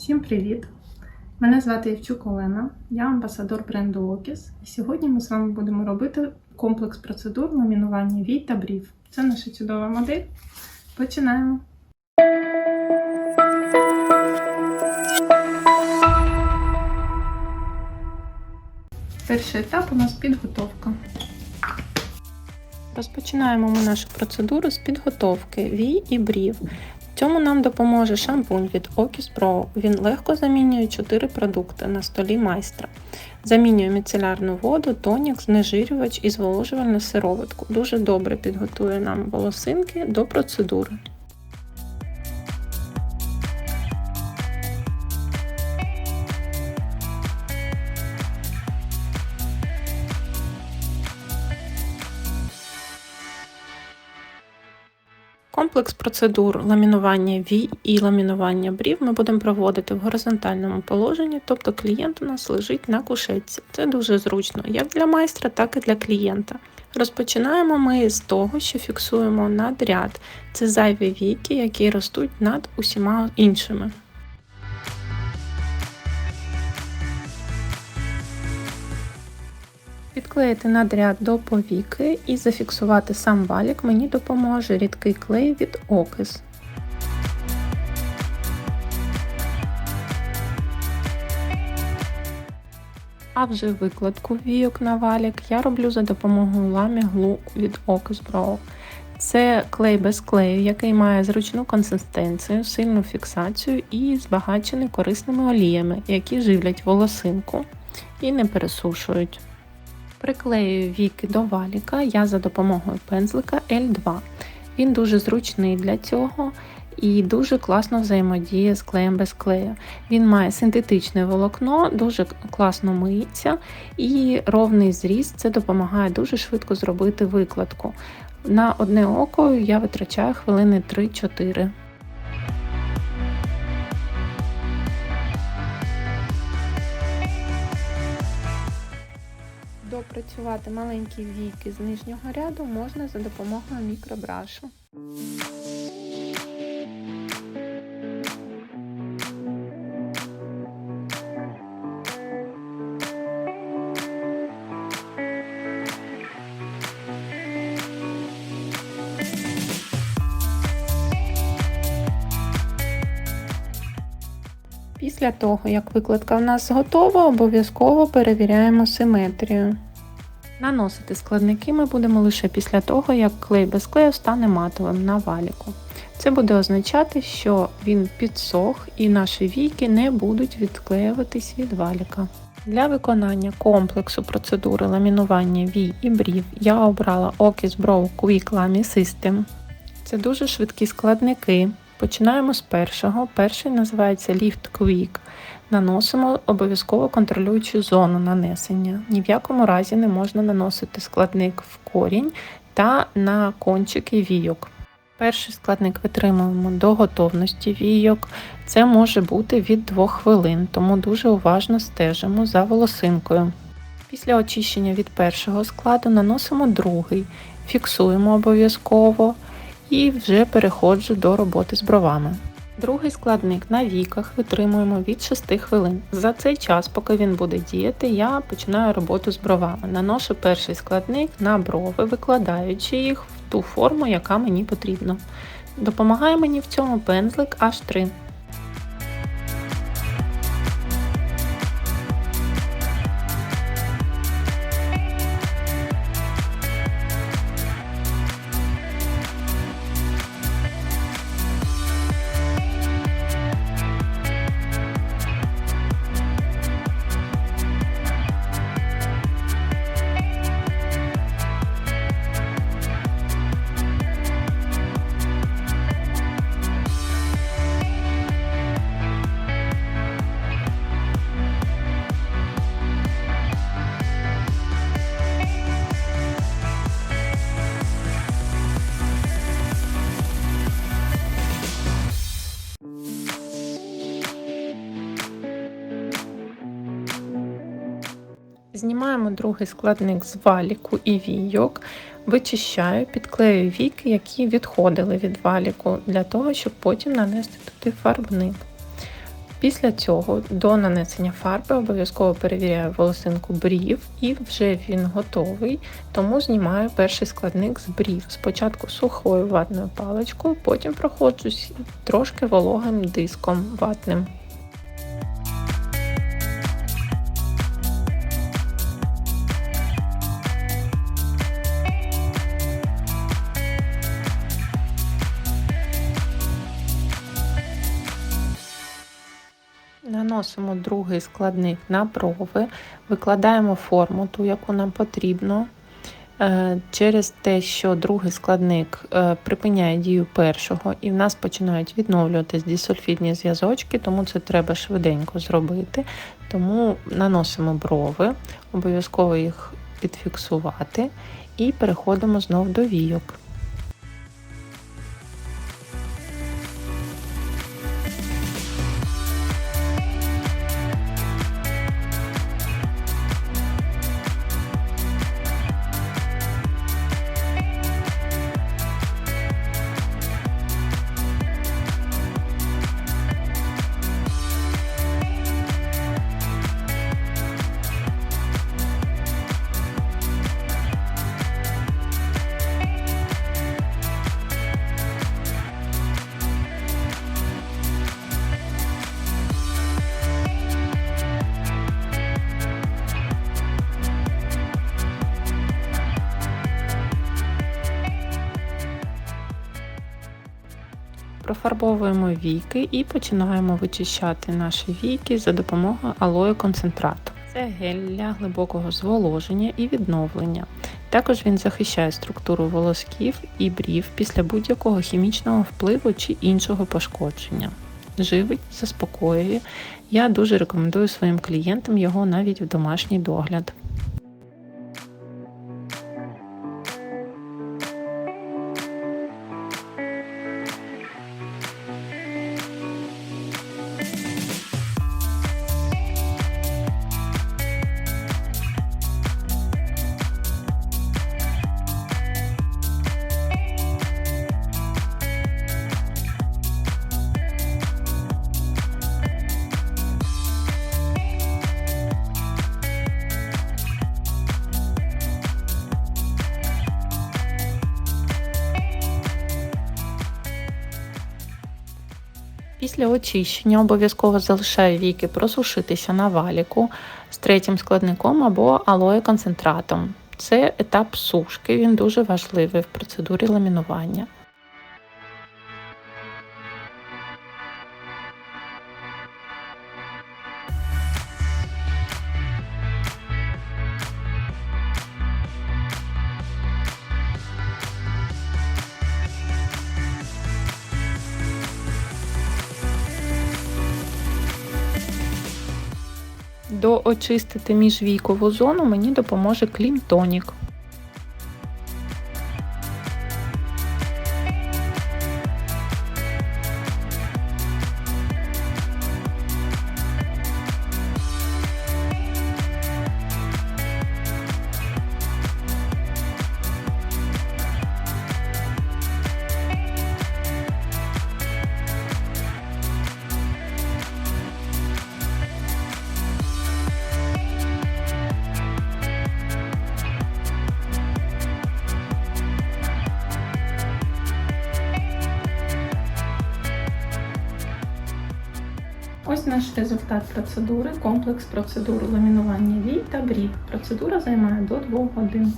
Всім привіт! Мене звати Євчук Олена, я амбасадор бренду Окіс. І сьогодні ми з вами будемо робити комплекс процедур ламінування вій та брів. Це наша чудова модель. Починаємо. Перший етап у нас підготовка. Розпочинаємо ми нашу процедуру з підготовки вій і брів. Цьому нам допоможе шампунь від Окіс Pro. Він легко замінює 4 продукти на столі майстра. Замінює міцелярну воду, тонік, знежирювач і зволожувальну сироватку. Дуже добре підготує нам волосинки до процедури. Комплекс процедур ламінування вій і ламінування брів ми будемо проводити в горизонтальному положенні, тобто клієнт у нас лежить на кушетці. Це дуже зручно як для майстра, так і для клієнта. Розпочинаємо ми з того, що фіксуємо надряд. Це зайві віки, які ростуть над усіма іншими. Підклеїти надряд до повіки і зафіксувати сам валік мені допоможе рідкий клей від Окис. А вже викладку війок на валік я роблю за допомогою ламі глу від Pro. Це клей без клею, який має зручну консистенцію, сильну фіксацію і збагачений корисними оліями, які живлять волосинку і не пересушують. Приклеюю віки до валіка я за допомогою пензлика L2. Він дуже зручний для цього і дуже класно взаємодіє з клеєм без клею. Він має синтетичне волокно, дуже класно миється і ровний зріз це допомагає дуже швидко зробити викладку. На одне око я витрачаю хвилини 3-4. Допрацювати маленькі війки з нижнього ряду можна за допомогою мікробрашу. Після того, як викладка в нас готова, обов'язково перевіряємо симетрію. Наносити складники ми будемо лише після того, як клей без клею стане матовим на валіку. Це буде означати, що він підсох і наші війки не будуть відклеюватись від валіка. Для виконання комплексу процедури ламінування вій і брів я обрала Okis Brow Quick Lamy System. Це дуже швидкі складники. Починаємо з першого. Перший називається Lift Quick. Наносимо обов'язково контролюючу зону нанесення. Ні в якому разі не можна наносити складник в корінь та на кончики війок. Перший складник витримуємо до готовності війок. Це може бути від 2 хвилин, тому дуже уважно стежимо за волосинкою. Після очищення від першого складу наносимо другий, фіксуємо обов'язково і вже переходжу до роботи з бровами. Другий складник на віках витримуємо від 6 хвилин. За цей час, поки він буде діяти, я починаю роботу з бровами. Наношу перший складник на брови, викладаючи їх в ту форму, яка мені потрібна. Допомагає мені в цьому пензлик H3. Знімаємо другий складник з валіку і війок, вичищаю, підклею віки, які відходили від валіку, для того, щоб потім нанести туди фарбник. Після цього до нанесення фарби обов'язково перевіряю волосинку брів і вже він готовий, тому знімаю перший складник з брів. Спочатку сухою ватною паличкою, потім проходжусь трошки вологим диском ватним. Наносимо другий складник на брови, викладаємо форму, ту, яку нам потрібно. Е, Через те, що другий складник е, припиняє дію першого, і в нас починають відновлюватись дисульфідні зв'язочки, тому це треба швиденько зробити. Тому наносимо брови, обов'язково їх підфіксувати і переходимо знов до війок. Профарбовуємо війки і починаємо вичищати наші війки за допомогою алою концентрату. Це гель для глибокого зволоження і відновлення. Також він захищає структуру волосків і брів після будь-якого хімічного впливу чи іншого пошкодження. Живить, заспокоює. Я дуже рекомендую своїм клієнтам його навіть в домашній догляд. Після очищення обов'язково залишаю віки просушитися на валіку з третім складником або алоєконцентратом. Це етап сушки, він дуже важливий в процедурі ламінування. Доочистити міжвійкову зону мені допоможе клімтонік. Ось наш результат процедури, комплекс процедур ламінування вій та брів. Процедура займає до 2 годин.